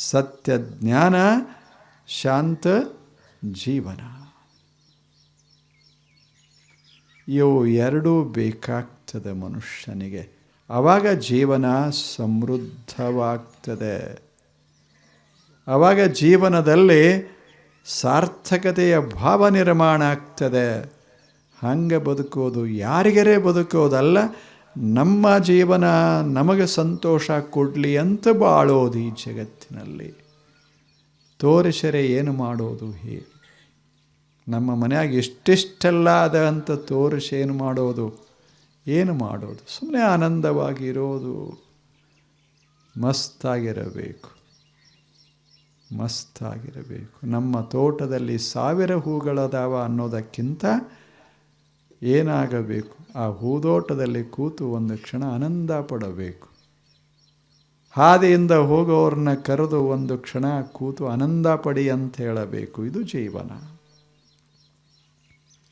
ಸತ್ಯ ಜ್ಞಾನ, ಶಾಂತ ಜೀವನ. ಇವು ಎರಡೂ ಬೇಕಾಗ್ತದೆ ಮನುಷ್ಯನಿಗೆ. ಆವಾಗ ಜೀವನ ಸಮೃದ್ಧವಾಗ್ತದೆ. ಆವಾಗ ಜೀವನದಲ್ಲಿ ಸಾರ್ಥಕತೆಯ ಭಾವ ನಿರ್ಮಾಣ ಆಗ್ತದೆ. ಹಂಗೆ ಬದುಕೋದು, ಯಾರಿಗರೇ ಬದುಕೋದಲ್ಲ ನಮ್ಮ ಜೀವನ ನಮಗೆ ಸಂತೋಷ ಕೊಡಲಿ ಅಂತ ಬಾಳೋದು ಈ ಜಗತ್ತಿನಲ್ಲಿ. ತೋರಿಸರೆ ಏನು ಮಾಡೋದು ಹೇಳಿ ನಮ್ಮ ಮನೆಯಾಗ ಎಷ್ಟೆಷ್ಟೆಲ್ಲ ಅದ ಅಂತ ತೋರಿಸಿ ಏನು ಮಾಡೋದು? ಏನು ಮಾಡೋದು? ಸುಮ್ಮನೆ ಆನಂದವಾಗಿರೋದು. ಮಸ್ತಾಗಿರಬೇಕು. ಮಸ್ತಾಗಿರಬೇಕು. ನಮ್ಮ ತೋಟದಲ್ಲಿ ಸಾವಿರ ಹೂಗಳದಾವ ಅನ್ನೋದಕ್ಕಿಂತ ಏನಾಗಬೇಕು? ಆ ಹೂದೋಟದಲ್ಲಿ ಕೂತು ಒಂದು ಕ್ಷಣ ಆನಂದ ಪಡಬೇಕು. ಹಾದಿಯಿಂದ ಹೋಗೋರನ್ನ ಕರೆದು ಒಂದು ಕ್ಷಣ ಕೂತು ಆನಂದ ಪಡಿ ಅಂತ ಹೇಳಬೇಕು. ಇದು ಜೀವನ.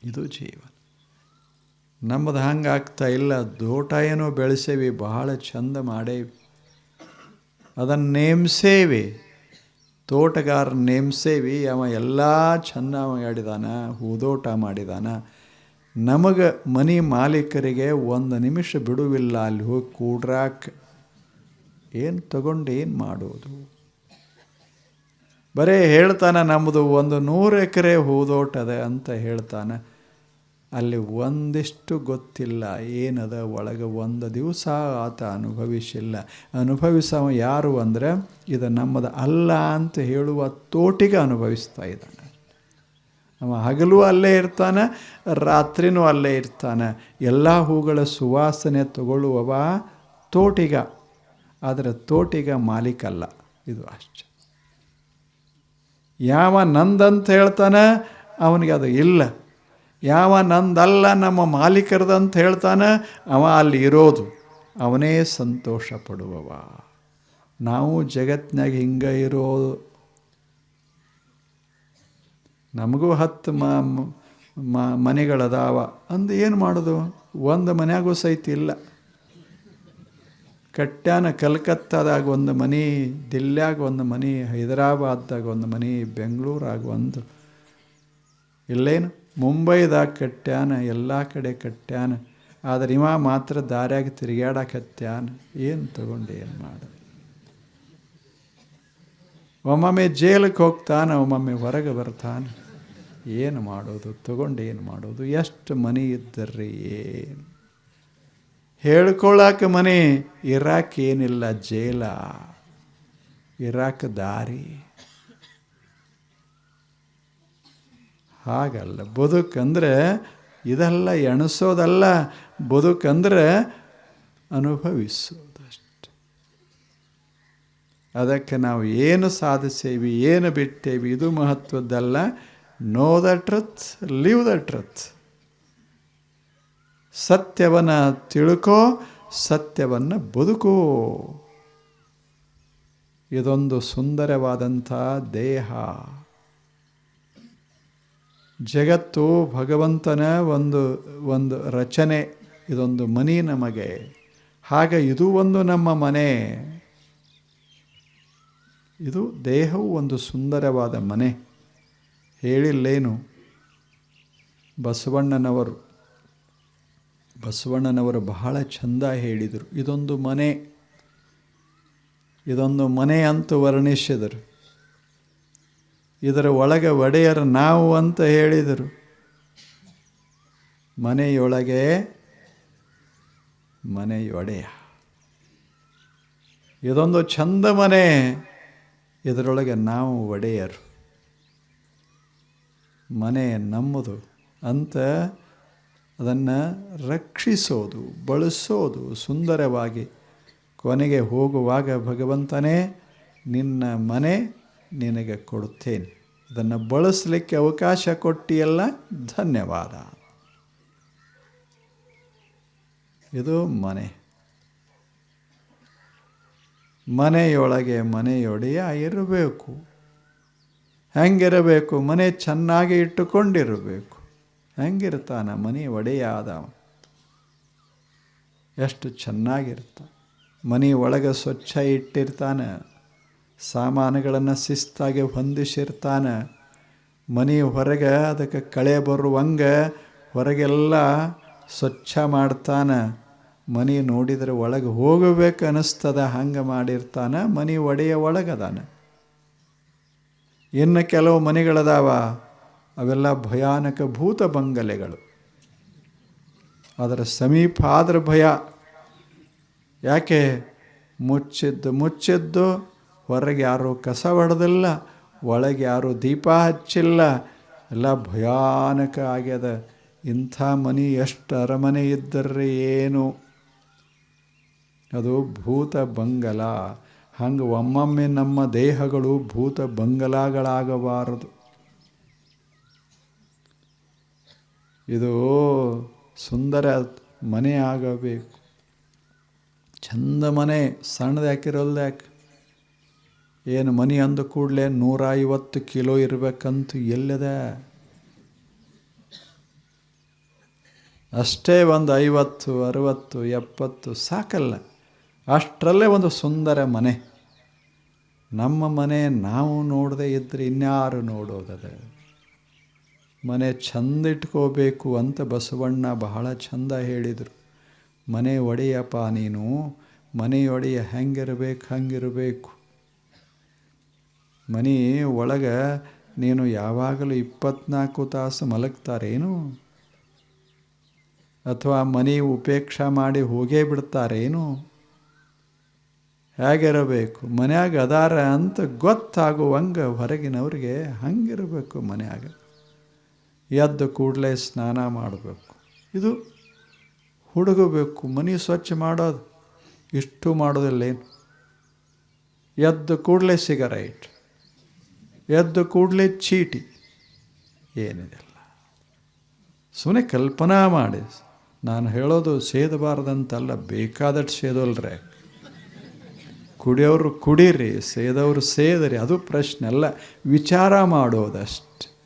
ಇದು ಜೀವನ. ನಮ್ಮದು ಹಂಗಾಗ್ತಾ ಇಲ್ಲ. ದೋಟ ಏನೋ ಬೆಳೆಸೇವಿ, ಬಹಳ ಚಂದ ಮಾಡೇವಿ. ಅದನ್ನು ನೇಮ್ಸೇವಿ. ತೋಟಗಾರ ನೇಮ್ಸೇವಿ. ಅವ ಎಲ್ಲ ಚೆಂದ ಮಾಡಿದಾನ, ಹೂದೋಟ ಮಾಡಿದಾನ. ನಮಗೆ ಮನೆ ಮಾಲೀಕರಿಗೆ ಒಂದು ನಿಮಿಷ ಬಿಡುವಿಲ್ಲ ಅಲ್ಲಿ ಹೋಗಿ ಕೂಡ್ರಾಕ್. ಏನು ತಗೊಂಡು ಏನು ಮಾಡೋದು? ಬರೇ ಹೇಳ್ತಾನೆ ನಮ್ಮದು ಒಂದು ನೂರು ಎಕರೆ ಹೂದೋಟದ ಅಂತ ಹೇಳ್ತಾನೆ. ಅಲ್ಲಿ ಒಂದಿಷ್ಟು ಗೊತ್ತಿಲ್ಲ, ಏನದ ಒಳಗೆ ಒಂದು ದಿವಸ ಆತ ಅನುಭವಿಸಿಲ್ಲ. ಅನುಭವಿಸೋ ಯಾರು ಅಂದರೆ, ಇದು ನಮ್ಮದು ಅಲ್ಲ ಅಂತ ಹೇಳುವ ತೋಟಿಗೆ ಅನುಭವಿಸ್ತಾ ಇದ್ದಾನೆ. ಅವ ಹಗಲು ಅಲ್ಲೇ ಇರ್ತಾನೆ, ರಾತ್ರಿನೂ ಅಲ್ಲೇ ಇರ್ತಾನೆ. ಎಲ್ಲ ಹೂಗಳ ಸುವಾಸನೆ ತಗೊಳ್ಳುವವ ತೋಟಿಗ. ಆದರೆ ತೋಟಿಗ ಮಾಲೀಕಲ್ಲ, ಇದು ಅಷ್ಟೆ. ಯಾವ ನಂದಂತ ಹೇಳ್ತಾನೆ, ಅವನಿಗೆ ಅದು ಇಲ್ಲ. ಯಾವ ನಂದಲ್ಲ ನಮ್ಮ ಮಾಲೀಕರದಂತ ಹೇಳ್ತಾನೆ, ಅವ ಅಲ್ಲಿ ಇರೋದು. ಅವನೇ ಸಂತೋಷ ಪಡುವವ. ನಾವು ಜಗತ್ತಿನಾಗ ಹಿಂಗೆ ಇರೋದು ನಮಗೂ ಹತ್ತು ಮನೆಗಳದಾವ. ಅಂದು ಏನು ಮಾಡೋದು? ಒಂದು ಮನೆಯಾಗೂ ಸಹಿತ ಇಲ್ಲ. ಕಟ್ಯಾನ ಕಲ್ಕತ್ತಾದಾಗ ಒಂದು ಮನೆ, ದಿಲ್ಲ್ಯಾಗ ಒಂದು ಮನೆ, ಹೈದರಾಬಾದ್ದಾಗ ಒಂದು ಮನೆ, ಬೆಂಗಳೂರಾಗ ಒಂದು. ಇಲ್ಲೇನು? ಮುಂಬೈದಾಗ ಕಟ್ಯಾನ, ಎಲ್ಲ ಕಡೆ ಕಟ್ಯಾನ. ಆದರೆ ಇವ ಮಾತ್ರ ದಾರ್ಯಾಗ ತಿರುಗಾಡಕತ್ಯಾನ ಏನು ತಗೊಂಡು ಏನು ಮಾಡ ಒಮ್ಮೊಮ್ಮೆ ಜೇಲಕ್ಕೆ ಹೋಗ್ತಾನೆ, ಒಮ್ಮೊಮ್ಮೆ ಹೊರಗೆ ಬರ್ತಾನೆ. ಏನು ಮಾಡೋದು? ತಗೊಂಡು ಏನು ಮಾಡೋದು? ಎಷ್ಟು ಮನೆ ಇದ್ದರ್ರಿ ಏನು? ಹೇಳ್ಕೊಳ್ಳಾಕ ಮನೆ, ಇರಾಕ್ ಏನಿಲ್ಲ, ಜೇಲ. ಇರಾಕ್ ದಾರಿ. ಹಾಗಲ್ಲ. ಬದುಕಂದ್ರೆ ಇದೆಲ್ಲ ಎಣಿಸೋದಲ್ಲ. ಬದುಕಂದ್ರೆ ಅನುಭವಿಸೋದಷ್ಟೆ. ಅದಕ್ಕೆ ನಾವು ಏನು ಸಾಧಿಸೇವಿ, ಏನು ಬಿಟ್ಟೇವಿ, ಇದು ಮಹತ್ವದ್ದಲ್ಲ. Know the truth live the truth ಸತ್ಯವನ್ನು ತಿಳ್ಕೋ, ಸತ್ಯವನ್ನು ಬದುಕು. ಇದೊಂದು ಸುಂದರವಾದಂಥ ದೇಹ. ಜಗತ್ತು ಭಗವಂತನ ಒಂದು ಒಂದು ರಚನೆ, ಇದೊಂದು ಮನಿ ನಮಗೆ. ಹಾಗೆ ಇದು ಒಂದು ನಮ್ಮ ಮನೆ. ಇದು ದೇಹವು ಒಂದು ಸುಂದರವಾದ ಮನೆ. ಹೇಳಿಲ್ಲೇನು? ಬಸವಣ್ಣನವರು ಬಸವಣ್ಣನವರು ಬಹಳ ಚಂದ ಹೇಳಿದರು. ಇದೊಂದು ಮನೆ ಇದೊಂದು ಮನೆ ಅಂತ ವರ್ಣಿಸಿದರು. ಇದರ ಒಳಗೆ ಒಡೆಯರು ನಾವು ಅಂತ ಹೇಳಿದರು. ಮನೆಯೊಳಗೆ ಮನೆಯೊಡೆಯ. ಇದೊಂದು ಚಂದ ಮನೆ, ಇದರೊಳಗೆ ನಾವು ಒಡೆಯರು. ಮನೆ ನಮ್ಮದು ಅಂತ ಅದನ್ನು ರಕ್ಷಿಸೋದು, ಬಳಸೋದು, ಸುಂದರವಾಗಿ ಕೊನೆಗೆ ಹೋಗುವಾಗ ಭಗವಂತನೇ, ನಿನ್ನ ಮನೆ ನಿನಗೆ ಕೊಡುತ್ತೇನೆ. ಅದನ್ನು ಬಳಸಲಿಕ್ಕೆ ಅವಕಾಶ ಕೊಟ್ಟಿಯಲ್ಲ, ಧನ್ಯವಾದ. ಇದು ಮನೆ. ಮನೆಯೊಳಗೆ ಮನೆಯೊಡೆಯ ಇರಬೇಕು. ಹೆಂಗಿರಬೇಕು? ಮನೆ ಚೆನ್ನಾಗಿ ಇಟ್ಟುಕೊಂಡಿರಬೇಕು. ಹೆಂಗಿರ್ತಾನ? ಮನೆ ಒಡೆಯಾದ ಎಷ್ಟು ಚೆನ್ನಾಗಿರ್ತ ಮನೆ ಒಳಗೆ ಸ್ವಚ್ಛ ಇಟ್ಟಿರ್ತಾನೆ. ಸಾಮಾನುಗಳನ್ನು ಶಿಸ್ತಾಗಿ ಹೊಂದಿಸಿರ್ತಾನೆ. ಮನೆ ಹೊರಗೆ ಅದಕ್ಕೆ ಕಳೆ ಬರುವಂಗೆ ಹೊರಗೆಲ್ಲ ಸ್ವಚ್ಛ ಮಾಡ್ತಾನೆ. ಮನೆ ನೋಡಿದರೆ ಒಳಗೆ ಹೋಗಬೇಕು ಅನ್ನಿಸ್ತದ. ಹಂಗೆ ಮಾಡಿರ್ತಾನೆ. ಮನೆ ಒಡೆಯ ಒಳಗದಾನ. ಇನ್ನು ಕೆಲವು ಮನೆಗಳದಾವ, ಅವೆಲ್ಲ ಭಯಾನಕ ಭೂತ ಬಂಗಲೆಗಳು. ಅದರ ಸಮೀಪ ಆದ್ರೆ ಭಯ. ಯಾಕೆ? ಮುಚ್ಚಿದ್ದು ಮುಚ್ಚಿದ್ದು, ಹೊರಗೆ ಯಾರೂ ಕಸ ಹೊಡೆದಿಲ್ಲ ಒಳಗೆ ಯಾರೂ ದೀಪ ಹಚ್ಚಿಲ್ಲ. ಎಲ್ಲ ಭಯಾನಕ ಆಗ್ಯದ. ಇಂಥ ಮನೆ ಎಷ್ಟು ಅರಮನೆ ಇದ್ದರೆ ಏನು? ಅದು ಭೂತ ಬಂಗಲ. ಹಂಗೆ ಒಮ್ಮೊಮ್ಮೆ ನಮ್ಮ ದೇಹಗಳು ಭೂತ ಬಂಗಲಾಗಳಾಗಬಾರದು. ಇದು ಸುಂದರ ಮನೆ ಆಗಬೇಕು. ಚಂದ ಮನೆ, ಸಣ್ಣದು ಯಾಕಿರೋಲ್ದು ಯಾಕೆ? ಏನು ಮನೆ ಅಂದ ಕೂಡಲೇ ನೂರ ಐವತ್ತು ಕಿಲೋ ಇರಬೇಕಂತ ಎಲ್ಲದ? ಅಷ್ಟೇ ಒಂದು ಐವತ್ತು, ಅರುವತ್ತು, ಎಪ್ಪತ್ತು ಸಾಕಲ್ಲ. ಅಷ್ಟರಲ್ಲೇ ಒಂದು ಸುಂದರ ಮನೆ. ನಮ್ಮ ಮನೆ ನಾವು ನೋಡದೆ ಇದ್ದರೆ ಇನ್ಯಾರು ನೋಡೋದದ? ಮನೆ ಚಂದ ಇಟ್ಕೋಬೇಕು ಅಂತ ಬಸವಣ್ಣ ಬಹಳ ಚಂದ ಹೇಳಿದರು. ಮನೆ ಒಡೆಯಪ್ಪ ನೀನು, ಮನೆ ಒಡೆಯ ಹೆಂಗಿರಬೇಕು, ಹಂಗಿರಬೇಕು. ಮನೆ ಒಳಗೆ ನೀನು ಯಾವಾಗಲೂ ಇಪ್ಪತ್ನಾಲ್ಕು ತಾಸು ಮಲಗ್ತಾರೇನು? ಅಥವಾ ಮನೆ ಉಪೇಕ್ಷೆ ಮಾಡಿ ಹೋಗೇ ಬಿಡ್ತಾರೇನು? ಹೇಗಿರಬೇಕು? ಮನ್ಯಾಗ ಅದಾರ ಅಂತ ಗೊತ್ತಾಗುವಂಗೆ ಹೊರಗಿನವ್ರಿಗೆ ಹಂಗಿರಬೇಕು ಮನ್ಯಾಗ. ಎದ್ದು ಕೂಡಲೇ ಸ್ನಾನ ಮಾಡಬೇಕು. ಇದು ಹುಡುಗಬೇಕು, ಮನೆ ಸ್ವಚ್ಛ ಮಾಡೋದು. ಇಷ್ಟು ಮಾಡೋದಿಲ್ಲೇನು ಎದ್ದು ಕೂಡಲೇ ಸಿಗರೈಟ್. ಎದ್ದು ಕೂಡಲೇ ಚೀಟಿ. ಏನಿದೆಲ್ಲ. ಸುಮ್ಮನೆ ಕಲ್ಪನಾ ಮಾಡಿ. ನಾನು ಹೇಳೋದು ಸೇದಬಾರ್ದಂತಲ್ಲ, ಬೇಕಾದಷ್ಟು ಸೇದೋಲ್ರೆ. ಕುಡಿಯೋರು ಕುಡೀರಿ, ಸೇದವರು ಸೇದರಿ, ಅದು ಪ್ರಶ್ನೆ ಅಲ್ಲ. ವಿಚಾರ ಮಾಡೋದಷ್ಟೆ.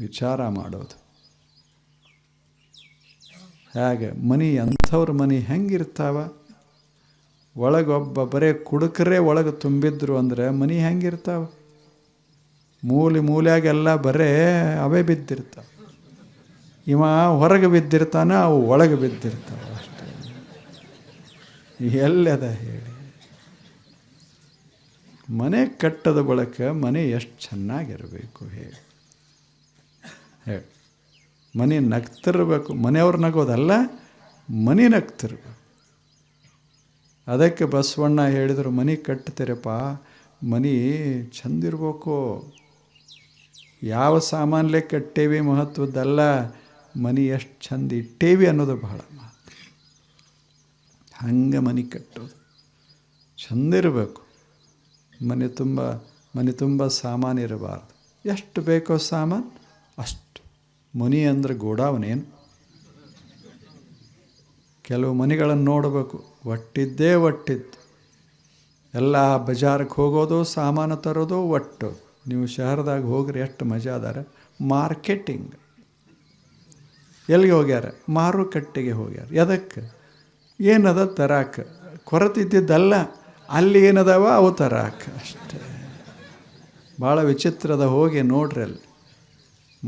ವಿಚಾರ ಮಾಡೋದು. ಹೇಗೆ? ಮನಿ ಅಂಥವ್ರ ಮನೆ ಹೆಂಗಿರ್ತಾವ? ಒಳಗೊಬ್ಬ ಬರೇ ಕುಡುಕರೇ ಒಳಗೆ ತುಂಬಿದ್ರು ಅಂದರೆ ಮನೆ ಹೆಂಗಿರ್ತಾವ? ಮೂಲೆ ಮೂಲೆಯಾಗೆಲ್ಲ ಬರೇ ಅವೇ ಬಿದ್ದಿರ್ತಾವೆ. ಇವ ಹೊರಗೆ ಬಿದ್ದಿರ್ತಾನೆ, ಅವು ಒಳಗೆ ಬಿದ್ದಿರ್ತಾವೆ. ಎಲ್ಲದ ಹೇಳಿ. ಮನೆ ಕಟ್ಟದ ಬಳಕ ಮನೆ ಎಷ್ಟು ಚೆನ್ನಾಗಿರಬೇಕು ಹೇಳಿ. ಹೇಳಿ. ಮನೆ ನಗ್ತಿರ್ಬೇಕು. ಮನೆಯವ್ರು ನಗೋದಲ್ಲ, ಮನೆ ನಗ್ತಿರ್ಬೇಕು. ಅದಕ್ಕೆ ಬಸವಣ್ಣ ಹೇಳಿದರು, ಮನೆ ಕಟ್ತೀರಪ್ಪ, ಮನೆ ಚಂದಿರ್ಬೇಕು ಯಾವ ಸಾಮಾನ್ಲೆ ಕಟ್ಟೇವಿ ಮಹತ್ವದ್ದಲ್ಲ, ಮನೆ ಎಷ್ಟು ಚಂದ ಇಟ್ಟೇವಿ ಅನ್ನೋದು ಬಹಳ ಹಂಗೆ ಮನೆ ಕಟ್ಟೋದು. ಚಂದಿರಬೇಕು ಮನೆ ತುಂಬ ಮನೆ ತುಂಬ ಸಾಮಾನು ಇರಬಾರ್ದು. ಎಷ್ಟು ಬೇಕೋ ಸಾಮಾನು, ಅಷ್ಟು. ಮನೆ ಅಂದ್ರೆ ಗೋಡಾವನೇನು ಕೆಲವು ಮನೆಗಳನ್ನು ನೋಡಬೇಕು. ಒಟ್ಟಿದ್ದೇ ಒಟ್ಟಿದ್ದು. ಎಲ್ಲ ಬಜಾರಕ್ಕೆ ಹೋಗೋದು, ಸಾಮಾನು ತರೋದು ಒಟ್ಟು. ನೀವು ಶಹರದಾಗ ಹೋಗ್ರಿ, ಎಷ್ಟು ಮಜಾ ಅದಾರೆ. ಮಾರ್ಕೆಟಿಂಗ್. ಎಲ್ಲಿಗೆ ಹೋಗ್ಯಾರ? ಮಾರುಕಟ್ಟೆಗೆ ಹೋಗ್ಯಾರ. ಎದಕ್ಕೆ ಏನದ ತರಾಕ? ಇದ್ದಿದ್ದಲ್ಲ ಅಲ್ಲಿ ಏನದವ? ಅವು ತರಾಕ. ಅಷ್ಟೇ. ಭಾಳ ವಿಚಿತ್ರದ ಹೋಗಿ ನೋಡ್ರಿ ಅಲ್ಲಿ.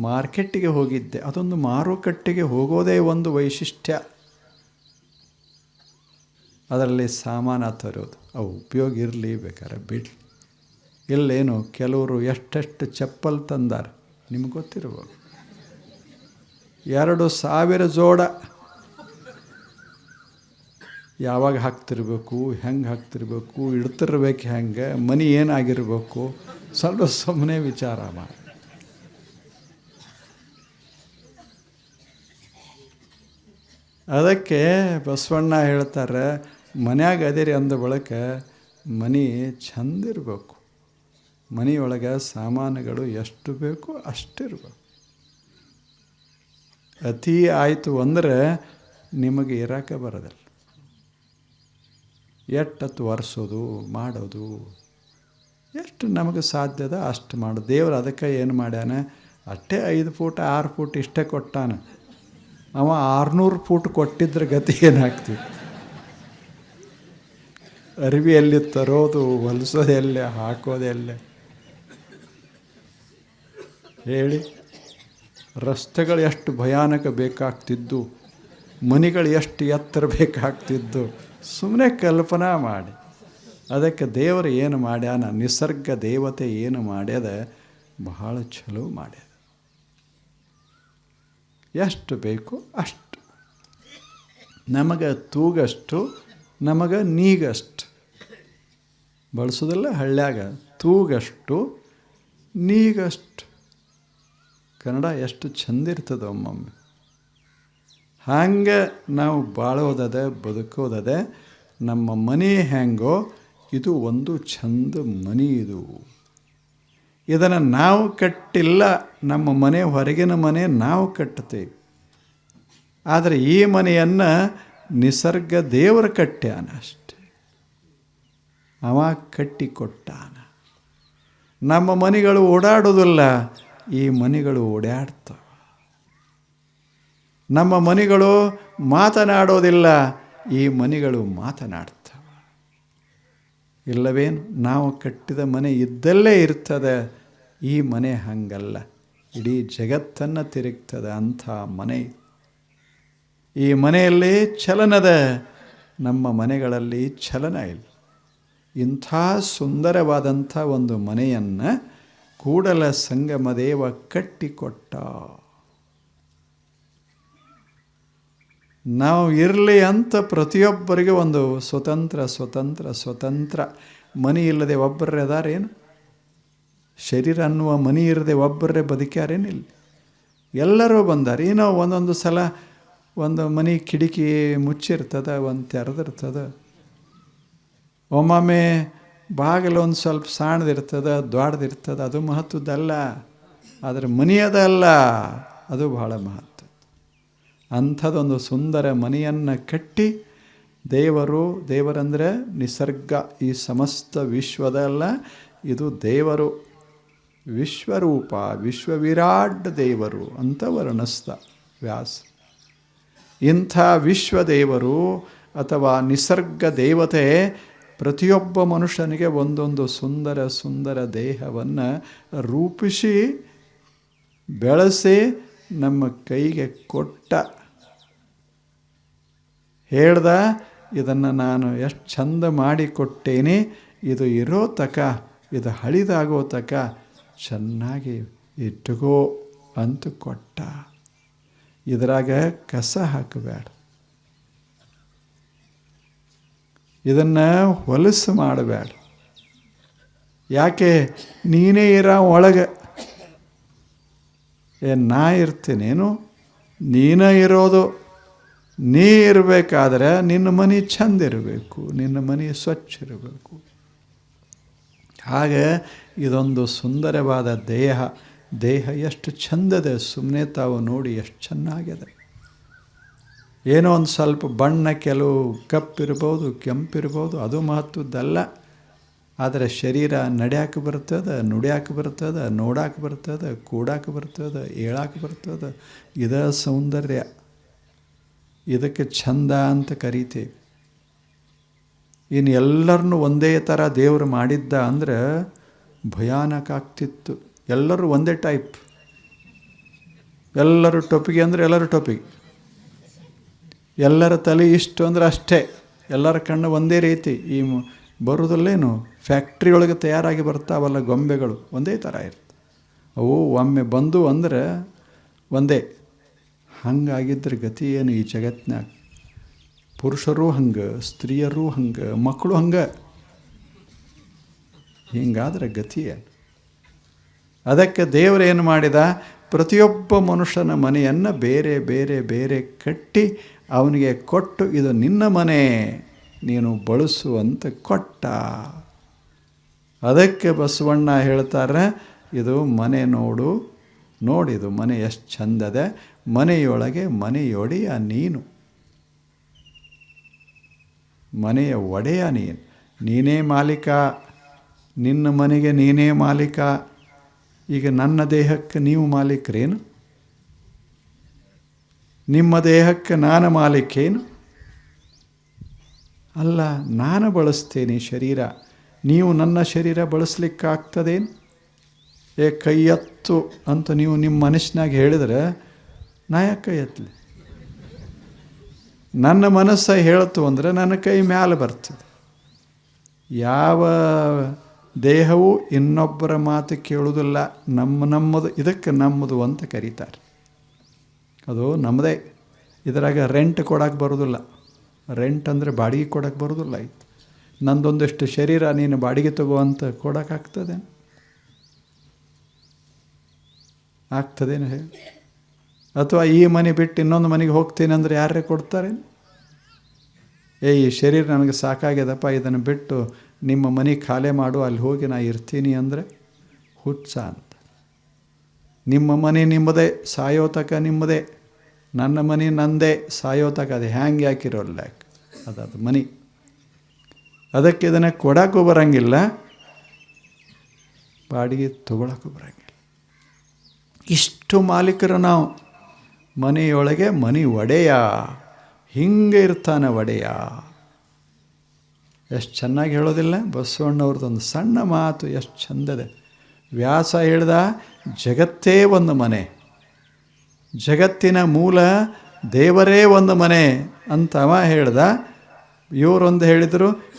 ಮಾರ್ಕೆಟ್ಟಿಗೆ ಹೋಗಿದ್ದೆ. ಅದೊಂದು ಮಾರುಕಟ್ಟೆಗೆ ಹೋಗೋದೇ ಒಂದು ವೈಶಿಷ್ಟ್ಯ. ಅದರಲ್ಲಿ ಸಾಮಾನ ತರೋದು. ಅವು ಉಪಯೋಗ ಇರಲಿ ಬೇಕಾದ್ರೆ ಬಿಡಲಿ. ಇಲ್ಲೇನು ಕೆಲವರು ಎಷ್ಟೆಷ್ಟು ಚಪ್ಪಲ್ ತಂದಾರೆ? ನಿಮ್ಗೆ ಗೊತ್ತಿರ್ಬೋದು. ಎರಡು ಸಾವಿರ ಜೋಡ ಯಾವಾಗ ಹಾಕ್ತಿರ್ಬೇಕು, ಹೆಂಗೆ ಹಾಕ್ತಿರ್ಬೇಕು, ಇಡ್ತಿರ್ಬೇಕು ಹೆಂಗೆ, ಮನಿ ಏನಾಗಿರ್ಬೇಕು, ಸ್ವಲ್ಪ ಸುಮ್ಮನೆ ವಿಚಾರ ಮಾಡಿ. ಅದಕ್ಕೆ ಬಸವಣ್ಣ ಹೇಳ್ತಾರೆ, ಮನ್ಯಾಗ ಅದಿರಿ ಅಂದ ಬಳಕೆ ಮನೆ ಚಂದಿರಬೇಕು ಮನೆಯೊಳಗೆ ಸಾಮಾನುಗಳು ಎಷ್ಟು ಬೇಕು ಅಷ್ಟಿರಬೇಕು ಅತಿ ಆಯಿತು ಅಂದರೆ ನಿಮಗೆ ಇರೋಕೆ ಬರೋದಿಲ್ಲ. ಎಷ್ಟತ್ತು ಒರೆಸೋದು, ಮಾಡೋದು. ಎಷ್ಟು ನಮಗೆ ಸಾಧ್ಯದ ಅಷ್ಟು ಮಾಡೋದು ದೇವರು ಅದಕ್ಕೆ ಏನು ಮಾಡ್ಯಾನೆ? ಅಷ್ಟೇ ಐದು ಫೂಟ್, ಆರು ಫೂಟ್ ಇಷ್ಟೇ ಕೊಟ್ಟಾನೆ. ಅವ ಆರುನೂರು ಫೂಟ್ ಕೊಟ್ಟಿದ್ರೆ ಗತಿ ಏನಾಗ್ತಿತ್ತು ಅರಿವಿಯಲ್ಲಿ ತರೋದು ಹೊಲಿಸೋದೆಲ್ಲೇ ಹಾಕೋದೆಲ್ಲೇ ಹೇಳಿ, ರಸ್ತೆಗಳು ಎಷ್ಟು ಭಯಾನಕ ಬೇಕಾಗ್ತಿದ್ದು. ಮನೆಗಳು ಎಷ್ಟು ಎತ್ತರ ಬೇಕಾಗ್ತಿದ್ದು? ಸುಮ್ಮನೆ ಕಲ್ಪನಾ ಮಾಡಿ. ಅದಕ್ಕೆ ದೇವರು ಏನು ಮಾಡ್ಯಾನ? ನಿಸರ್ಗ ದೇವತೆ ಏನು ಮಾಡ್ಯದ? ಬಹಳ ಚಲೋ ಮಾಡ್ಯದ. ಎಷ್ಟು ಬೇಕು ಅಷ್ಟು. ನಮಗೆ ತೂಗಷ್ಟು, ನಮಗೆ ನೀಗಷ್ಟು. ಬಳಸೋದಲ್ಲ ಹಳ್ಳ್ಯಾಗ ತೂಗಷ್ಟು, ನೀಗಷ್ಟು. ಕನ್ನಡ ಎಷ್ಟು ಚಂದ ಇರ್ತದೆ ಒಮ್ಮೊಮ್ಮೆ ಹಂಗೆ ನಾವು ಬಾಳೋದದ, ಬದುಕೋದದ, ನಮ್ಮ ಮನೆ ಹೆಂಗೋ, ಇದು ಒಂದು ಚಂದ ಮನೆ ಇದು. ಇದನ್ನು ನಾವು ಕಟ್ಟಿಲ್ಲ, ನಮ್ಮ ಮನೆ ಹೊರಗಿನ ಮನೆ ನಾವು ಕಟ್ಟುತ್ತೇವೆ. ಆದರೆ ಈ ಮನೆಯನ್ನು ನಿಸರ್ಗ ದೇವರು ಕಟ್ಟ್ಯಾನ ಅಷ್ಟೆ. ಅವ ಕಟ್ಟಿಕೊಟ್ಟಾನ. ನಮ್ಮ ಮನೆಗಳು ಓಡಾಡೋದಿಲ್ಲ, ಈ ಮನೆಗಳು ಓಡಾಡ್ತವೆ ನಮ್ಮ ಮನೆಗಳು ಮಾತನಾಡೋದಿಲ್ಲ, ಈ ಮನೆಗಳು ಮಾತನಾಡ್ತವೆ. ಇಲ್ಲವೇನು, ನಾವು ಕಟ್ಟಿದ ಮನೆ ಇದ್ದಲ್ಲೇ ಇರ್ತದೆ, ಈ ಮನೆ ಹಂಗಲ್ಲ. ಇಡೀ ಜಗತ್ತನ್ನು ತಿರುಗ್ತದೆ ಅಂಥ ಮನೆ. ಈ ಮನೆಯಲ್ಲಿ ಚಲನದ, ನಮ್ಮ ಮನೆಗಳಲ್ಲಿ ಚಲನ ಇಲ್ಲ. ಇಂಥ ಸುಂದರವಾದಂಥ ಒಂದು ಮನೆಯನ್ನು ಕೂಡಲ ಸಂಗಮದೇವ ಕಟ್ಟಿಕೊಟ್ಟ. ನಾವು ಇರಲಿ ಅಂತ ಪ್ರತಿಯೊಬ್ಬರಿಗೆ ಒಂದು ಸ್ವತಂತ್ರ ಸ್ವತಂತ್ರ ಸ್ವತಂತ್ರ ಮನಿ ಇಲ್ಲದೆ ಒಬ್ಬರೇ ಅದಾರೇನು ಶರೀರ ಅನ್ನುವ ಮನಿ ಇರದೆ ಒಬ್ಬರೇ ಬದುಕ್ಯಾರೇನಿಲ್ಲ. ಎಲ್ಲರೂ ಬಂದಾರೆ. ಏನೋ ಒಂದೊಂದು ಸಲ ಒಂದು ಮನೆ ಕಿಡಿಕಿ ಮುಚ್ಚಿರ್ತದೆ, ಒಂದು ತೆರೆದಿರ್ತದ. ಒಮ್ಮೊಮ್ಮೆ ಬಾಗಿಲು ಒಂದು ಸ್ವಲ್ಪ ಸಣ್ಣದಿರ್ತದ ದ್ವಾಡ್ದಿರ್ತದೆ ಅದು ಮಹತ್ವದ್ದಲ್ಲ. ಆದರೆ ಮನೆಯದಲ್ಲ. ಅದು ಬಹಳ ಮಹತ್ವ. ಅಂಥದ್ದೊಂದು ಸುಂದರ ಮನೆಯನ್ನು ಕಟ್ಟಿ ದೇವರು, ದೇವರಂದರೆ ನಿಸರ್ಗ, ಈ ಸಮಸ್ತ ವಿಶ್ವದಲ್ಲ ಇದು ದೇವರು. ವಿಶ್ವರೂಪ, ವಿಶ್ವವಿರಾಟ್ ದೇವರು ಅಂತ ವರ್ಣಿಸ್ತ ವ್ಯಾಸ. ಇಂಥ ವಿಶ್ವ ದೇವರು ಅಥವಾ ನಿಸರ್ಗ ದೇವತೆ ಪ್ರತಿಯೊಬ್ಬ ಮನುಷ್ಯನಿಗೆ ಒಂದೊಂದು ಸುಂದರ ಸುಂದರ ದೇಹವನ್ನು ರೂಪಿಸಿ, ಬೆಳೆಸಿ ನಮ್ಮ ಕೈಗೆ ಕೊಟ್ಟ ಹೇಳ್ದ, ಇದನ್ನು ನಾನು ಎಷ್ಟು ಚಂದ ಮಾಡಿಕೊಟ್ಟೇನೆ, ಇದು ಇರೋ ತಕ, ಇದು ಹಳಿದಾಗೋ ತಕ ಚೆನ್ನಾಗಿ ಇಟ್ಟುಕೋ ಅಂತ ಕೊಟ್ಟ. ಇದರಾಗ ಕಸ ಹಾಕಬೇಡ. ಇದನ್ನು ಹೊಲಸು ಮಾಡಬೇಡ. ಯಾಕೆ? ನೀನೇ ಇರೋ ಒಳಗೆ. ಏ, ನಾ ಇರ್ತೀನೇನು? ನೀನೇ ಇರೋದು. ನೀ ಇರಬೇಕಾದ್ರೆ ನಿನ್ನ ಮನೆ ಚಂದ ಇರಬೇಕು, ನಿನ್ನ ಮನೆ ಸ್ವಚ್ಛ ಇರಬೇಕು. ಹಾಗೆ ಇದೊಂದು ಸುಂದರವಾದ ದೇಹ ದೇಹ ಎಷ್ಟು ಚಂದದೆ ಸುಮ್ಮನೆ ತಾವು ನೋಡಿ ಎಷ್ಟು ಚೆನ್ನಾಗಿದೆ. ಏನೋ ಒಂದು ಸ್ವಲ್ಪ ಬಣ್ಣ ಕೆಲವು ಕಪ್ಪಿರ್ಬೋದು, ಕೆಂಪಿರ್ಬೋದು, ಅದು ಮಹತ್ವದ್ದಲ್ಲ. ಆದರೆ ಶರೀರ ನಡ್ಯಾಕೆ ಬರ್ತದೆ, ನುಡ್ಯಾಕೆ ಬರ್ತದೆ, ನೋಡಾಕೆ ಬರ್ತದೆ, ಕೂಡಾಕೆ ಬರ್ತದೆ, ಏಳಾಕೆ ಬರ್ತದೆ. ಇದ ಸೌಂದರ್ಯ ಇದಕ್ಕೆ ಚಂದ ಅಂತ ಕರಿತೇವೆ. ಇನ್ನು ಎಲ್ಲರನ್ನೂ ಒಂದೇ ಥರ ದೇವರು ಮಾಡಿದ್ದ ಅಂದರೆ ಭಯಾನಕ ಆಗ್ತಿತ್ತು. ಎಲ್ಲರೂ ಒಂದೇ ಟೈಪ್. ಎಲ್ಲರೂ ಟೊಪಿಗೆ ಅಂದರೆ ಎಲ್ಲರೂ ಟೊಪಿಗೆ ಎಲ್ಲರ ತಲೆ ಇಷ್ಟು ಅಂದ್ರೆ ಅಷ್ಟೇ. ಎಲ್ಲರ ಕಣ್ಣು ಒಂದೇ ರೀತಿ. ಈ ಬರೋದಲ್ಲೇನು? ಫ್ಯಾಕ್ಟ್ರಿ ಒಳಗೆ ತಯಾರಾಗಿ ಬರ್ತಾವಲ್ಲ ಗೊಂಬೆಗಳು. ಒಂದೇ ಥರ ಇರುತ್ತೆ ಅವು ಒಮ್ಮೆ ಬಂದು ಅಂದರೆ ಒಂದೇ. ಹಂಗಾಗಿದ್ರೆ ಗತಿ ಏನು ಈ ಜಗತ್ತಿನಾಗ ಪುರುಷರು ಹಂಗೆ, ಸ್ತ್ರೀಯರು ಹಂಗೆ, ಮಕ್ಕಳು ಹಂಗೆ. ಹಿಂಗಾದ್ರೆ ಗತಿ ಏನು? ಅದಕ್ಕೆ ದೇವರೇನು ಮಾಡಿದ? ಪ್ರತಿಯೊಬ್ಬ ಮನುಷ್ಯನ ಮನೆಯನ್ನು ಬೇರೆ ಬೇರೆ ಬೇರೆ ಕಟ್ಟಿ ಅವನಿಗೆ ಕೊಟ್ಟು, ಇದು ನಿನ್ನ ಮನೆ, ನೀನು ಬಳಸು ಅಂತ ಕೊಟ್ಟ. ಅದಕ್ಕೆ ಬಸವಣ್ಣ ಹೇಳ್ತಾರೆ, ಇದು ಮನೆ ನೋಡು, ನೋಡಿದು ಮನೆ ಎಷ್ಟು ಚಂದದೆ ಮನೆಯೊಳಗೆ ಮನೆಯೊಡೆಯ ನೀನು. ಮನೆಯ ಒಡೆಯ ನೀನು. ನೀನೇ ಮಾಲೀಕ, ನಿನ್ನ ಮನೆಗೆ ನೀನೇ ಮಾಲೀಕ. ಈಗ ನನ್ನ ದೇಹಕ್ಕೆ ನೀವು ಮಾಲೀಕರೇನು? ನಿಮ್ಮ ದೇಹಕ್ಕೆ ನಾನು ಮಾಲೀಕೇನು? ಅಲ್ಲ, ನಾನು ಬಳಸ್ತೇನೆ ಶರೀರ. ನೀವು ನನ್ನ ಶರೀರ ಬಳಸಲಿಕ್ಕಾಗ್ತದೇನು? ಏ ಕೈಯತ್ತು ಅಂತ ನೀವು ನಿಮ್ಮ ಮನಸ್ಸಿನಾಗ ಹೇಳಿದ್ರೆ ನಾ ಯಾಕೆ ಎತ್ತಲಿ ನನ್ನ ಮನಸ್ಸು ಹೇಳ್ತು ಅಂದರೆ ನನ್ನ ಕೈ ಮ್ಯಾಲೆ ಬರ್ತದೆ. ಯಾವ ದೇಹವು ಇನ್ನೊಬ್ಬರ ಮಾತು ಕೇಳುವುದಿಲ್ಲ, ನಮ್ಮ ನಮ್ಮದು, ಇದಕ್ಕೆ ನಮ್ಮದು ಅಂತ ಕರೀತಾರೆ. ಅದು ನಮ್ಮದೇ. ಇದರಾಗ ರೆಂಟ್ ಕೊಡೋಕೆ ಬರೋದಿಲ್ಲ. ರೆಂಟ್ ಅಂದರೆ ಬಾಡಿಗೆ ಕೊಡೋಕೆ ಬರೋದಿಲ್ಲ ಇತ್ತು ನಂದೊಂದಿಷ್ಟು ಶರೀರ ನೀನು ಬಾಡಿಗೆ ತಗೋ ಅಂತ ಕೊಡೋಕ್ಕಾಗ್ತದೆ ಆಗ್ತದೇನು ಹೇಳಿ? ಅಥವಾ ಈ ಮನೆ ಬಿಟ್ಟು ಇನ್ನೊಂದು ಮನೆಗೆ ಹೋಗ್ತೀನಿ ಅಂದರೆ ಯಾರೇ ಕೊಡ್ತಾರೆ? ಏ, ಈ ಶರೀರ ನನಗೆ ಸಾಕಾಗ್ಯದಪ್ಪ, ಇದನ್ನು ಬಿಟ್ಟು ನಿಮ್ಮ ಮನೆ ಖಾಲಿ ಮಾಡು, ಅಲ್ಲಿ ಹೋಗಿ ನಾ ಇರ್ತೀನಿ ಅಂದರೆ ಹುಚ್ಚ ಅಂತ. ನಿಮ್ಮ ಮನೆ ನಿಮ್ಮದೇ ಸಾಯೋತಕ ನಿಮ್ಮದೇ, ನನ್ನ ಮನೆ ನಂದೇ ಸಾಯೋತಕ ಅದು ಹ್ಯಾಂಗೆ ಹಾಕಿರೋಲ್ಲ ಅದು ಮನೆ. ಅದಕ್ಕೆ ಇದನ್ನು ಕೊಡೋಕ್ಕೂ ಬರೋಂಗಿಲ್ಲ, ಬಾಡಿಗೆ ತಗೊಳಕ್ಕೂ ಬರೋಂಗಿಲ್ಲ. ಇಷ್ಟು ಮಾಲೀಕರು ನಾವು. ಮನೆಯೊಳಗೆ ಮನೆ ಒಡೆಯ, ಹಿಂಗೆ ಇರ್ತಾನೆ ಒಡೆಯ. ಎಷ್ಟು ಚೆನ್ನಾಗಿ ಹೇಳೋದಿಲ್ಲ ಬಸವಣ್ಣವ್ರದ್ದೊಂದು ಸಣ್ಣ ಮಾತು ಎಷ್ಟು ಚಂದದೆ. ವ್ಯಾಸ ಹೇಳ್ದ, ಜಗತ್ತೇ ಒಂದು ಮನೆ. ಜಗತ್ತಿನ ಮೂಲ, ದೇವರೇ ಒಂದು ಮನೆ ಅಂತ ಅವ ಹೇಳ್ದ. ಇವರೊಂದು ಹೇಳಿದರು,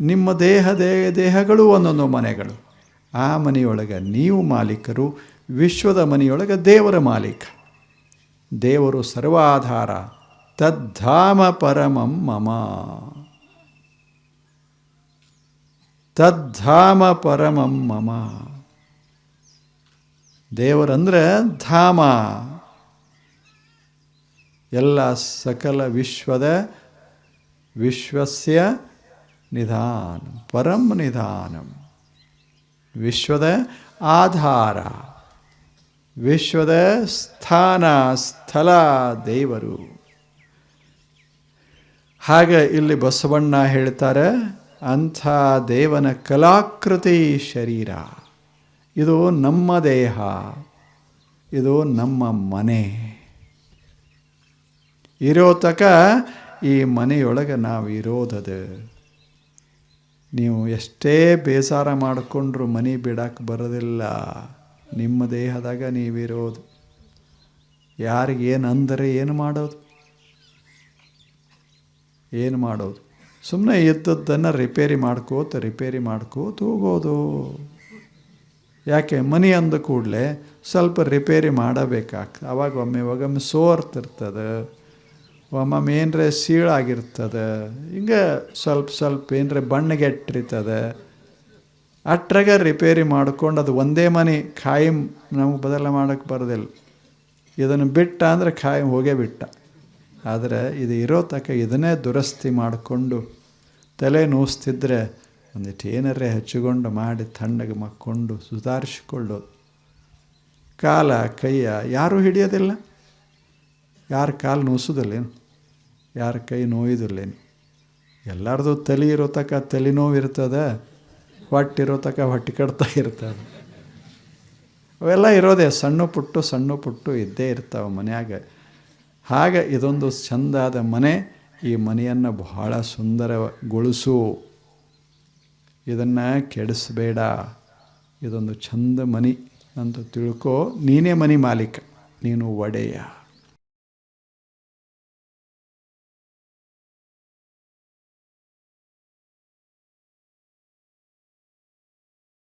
ನಿಮ್ಮ ದೇಹ ದೇಹ ದೇಹಗಳು ಒಂದೊಂದು ಮನೆಗಳು. ಆ ಮನೆಯೊಳಗೆ ನೀವು ಮಾಲೀಕರು, ವಿಶ್ವದ ಮನೆಯೊಳಗೆ ದೇವರ ಮಾಲೀಕ. ದೇವರು ಸರ್ವಾಧಾರ ತದ್ಧಾಮ ಪರಮಂ ಮಮ. ತದ್ಧಾಮ ಪರಮಂ ಮಮ. ದೇವರಂದ್ರೆ ಧಾಮ. ಎಲ್ಲ ಸಕಲ ವಿಶ್ವದ ವಿಶ್ವಸ್ಯ ನಿಧಾನ, ಪರಂ ನಿಧಾನಂ. ವಿಶ್ವದ ಆಧಾರ. ವಿಶ್ವದ ಸ್ಥಾನ ಸ್ಥಳ ದೇವರು. ಹಾಗೆ ಇಲ್ಲಿ ಬಸವಣ್ಣ ಹೇಳ್ತಾರೆ, ಅಂಥ ದೇವನ ಕಲಾಕೃತಿ ಶರೀರ. ಇದು ನಮ್ಮ ದೇಹ, ಇದು ನಮ್ಮ ಮನೆ. ಇರೋ ತಕ ಈ ಮನೆಯೊಳಗೆ ನಾವು ಇರೋದದು. ನೀವು ಎಷ್ಟೇ ಬೇಸಾರ ಮಾಡಿಕೊಂಡ್ರು ಮನೆ ಬಿಡಕ್ಕೆ ಬರೋದಿಲ್ಲ. ನಿಮ್ಮ ದೇಹದಾಗ ನೀವಿರೋದು. ಯಾರಿಗೇನು ಅಂದರೆ ಏನು ಮಾಡೋದು? ಏನು ಮಾಡೋದು? ಸುಮ್ಮನೆ ಎದ್ದದ್ದನ್ನು ರಿಪೇರಿ ಮಾಡ್ಕೋತ ರಿಪೇರಿ ಮಾಡ್ಕೋತ ಹೋಗೋದು. ಯಾಕೆ ಮನೆ ಅಂದ ಕೂಡಲೇ ಸ್ವಲ್ಪ ರಿಪೇರಿ ಮಾಡಬೇಕಾಗ್ತದೆ ಅವಾಗ ಒಮ್ಮೆ ಒಮ್ಮೆ ಸೋರ್ತಿರ್ತದೆ, ಒಮ್ಮೊಮ್ಮೆ ಏನರೆ ಸೀಳಾಗಿರ್ತದೆ, ಹಿಂಗೆ ಸ್ವಲ್ಪ ಸ್ವಲ್ಪ ಏನರೆ ಬಣ್ಣಗೆಟ್ಟಿರ್ತದೆ ಅಟ್ರಾಗ ರಿಪೇರಿ ಮಾಡ್ಕೊಂಡು ಅದು ಒಂದೇ ಮನೆ ಖಾಯಂ ನಮಗೆ ಬದಲ ಮಾಡೋಕ್ಕೆ ಬರೋದಿಲ್ಲ. ಇದನ್ನು ಬಿಟ್ಟ ಅಂದರೆ ಖಾಯಂ ಹೋಗೇ ಬಿಟ್ಟ. ಆದರೆ ಇದು ಇರೋ ತಕ ಇದನ್ನೇ ದುರಸ್ತಿ ಮಾಡಿಕೊಂಡು ತಲೆ ನೋಸ್ತಿದ್ರೆ ಒಂದಿಷ್ಟು ಏನರೇ ಹಚ್ಚಿಕೊಂಡು ಮಾಡಿ ತಣ್ಣಗೆ ಮಕ್ಕೊಂಡು ಸುಧಾರಿಸಿಕೊಳ್ಳೋದು. ಕಾಲ ಕೈಯ ಯಾರೂ ಹಿಡಿಯೋದಿಲ್ಲ. ಯಾರ ಕಾಲು ನೋಸೋದಿಲ್ಲೇನು? ಯಾರ ಕೈ ನೋಯೋದಿಲ್ಲೇನು? ಎಲ್ಲರದು ತಲೆ ಇರೋ ತಕ ತಲೆ ನೋವು ಇರ್ತದೆ ಹೊಟ್ಟಿರೋ ತನಕ ಹೊಟ್ಟೆ ಕಡ್ತಾ ಇರ್ತದೆ ಅವೆಲ್ಲ ಇರೋದೇ ಸಣ್ಣ ಪುಟ್ಟು ಸಣ್ಣ ಪುಟ್ಟು ಇದ್ದೇ ಇರ್ತಾವೆ ಮನೆಯಾಗ. ಹಾಗೆ ಇದೊಂದು ಚಂದಾದ ಮನೆ, ಈ ಮನೆಯನ್ನು ಬಹಳ ಸುಂದರಗೊಳಿಸು. ಇದನ್ನು ಕೆಡಿಸಬೇಡ. ಇದೊಂದು ಚಂದ ಮನೆ ಅಂತ ತಿಳ್ಕೊ ನೀನೇ ಮನೆ ಮಾಲೀಕ, ನೀನು ಒಡೆಯ.